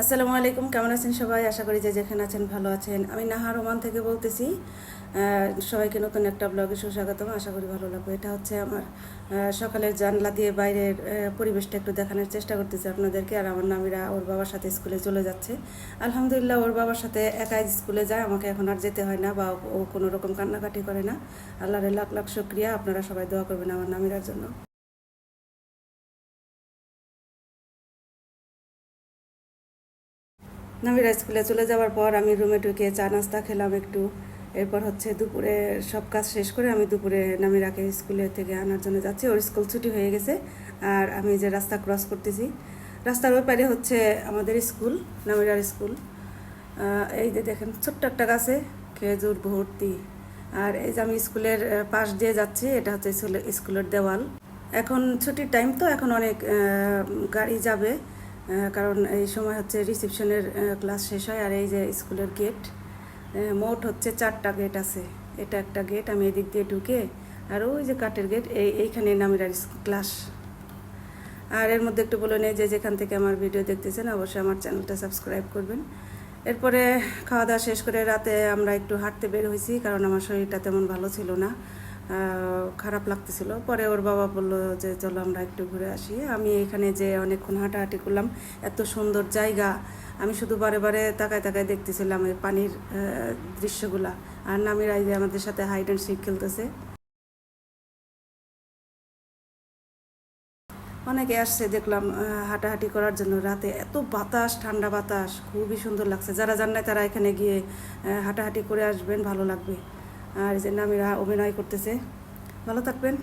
আসসালামু আলাইকুম, কেমন আছেন সবাই? আশা করি যে যেখানে আছেন ভালো আছেন। আমি নাহা রোমান থেকে বলতেছি। সবাইকে নতুন একটা ব্লগে সুস্বাগতম। আশা করি ভালো লাগবে। এটা হচ্ছে আমার সকালের জানলা দিয়ে বাইরের পরিবেশটা একটু দেখানোর চেষ্টা করতেছি আপনাদেরকে। আর আমার নামিরা ওর বাবার সাথে স্কুলে চলে যাচ্ছে। আলহামদুলিল্লাহ, ওর বাবার সাথে একাই স্কুলে যায়। আমাকে এখন আর যেতে হয় না বা ও কোনো রকম কান্নাকাটি করে না। আল্লাহর লাখ লাখ শুক্রিয়া। আপনারা সবাই দোয়া করবেন আমার নামিরার জন্য। নামিরা স্কুলে চলে যাওয়ার পর আমি রুমে ঢুকে চা নাস্তা খেলাম একটু। এরপর হচ্ছে দুপুরে সব কাজ শেষ করে আমি দুপুরে নামিরাকে স্কুলে থেকে আনার জন্য যাচ্ছি। ওর স্কুল ছুটি হয়ে গেছে আর আমি যে রাস্তা ক্রস করতেছি, রাস্তার ওই পারে হচ্ছে আমাদের স্কুল, নামিরার স্কুল। এই যে দেখেন, ছোট্ট একটা গাছে খেজুর, ভর্তি। আর এই যে আমি স্কুলের পাশ দিয়ে যাচ্ছি, এটা হচ্ছে স্কুলের- দেওয়াল। এখন ছুটির টাইম তো, এখন অনেক গাড়ি যাবে। কারণ এই সময় হচ্ছে রিসেপশনের ক্লাস শেষ হয় আর এই যে স্কুলের গেট মোট হচ্ছে চারটা গেট আছে। এটা একটা গেট আমি এদিক দিয়ে ঢুকে আর ওই যে কাঠের গেট এই, এইখানে নামিরার ক্লাস আর এর মধ্যে একটু বলে নেই যে যেখান থেকে আমার ভিডিও দেখতেছেন, অবশ্যই আমার চ্যানেলটা সাবস্ক্রাইব করবেন। এরপরে খাওয়া দাওয়া শেষ করে রাতে আমরা একটু হাঁটতে বের হয়েছি, কারণ আমার শরীরটা তেমন ভালো ছিল না। খারাপ লাগতেছিল। পরে ওর বাবা বলল যে, চলো আমরা একটু ঘুরে আসি। আমি এখানে যে অনেকক্ষণ হাঁটাহাঁটি করলাম, এত সুন্দর জায়গা। আমি শুধু বারে বারে তাকায় তাকায় দেখতেছিলাম এই পানির দৃশ্যগুলা। আর নামিরাই যে আমাদের সাথে হাইড অ্যান্ড সিক খেলতেছে। অনেকে আসছে, দেখলাম হাঁটাহাঁটি করার জন্য রাতে এত বাতাস, ঠান্ডা বাতাস, খুবই সুন্দর লাগছে। যারা জান তারা এখানে গিয়ে হাঁটাহাঁটি করে আসবেন, ভালো লাগবে। আর এই জন্য নামিরা অভিনয় করতেছে। ভালো থাকবেন।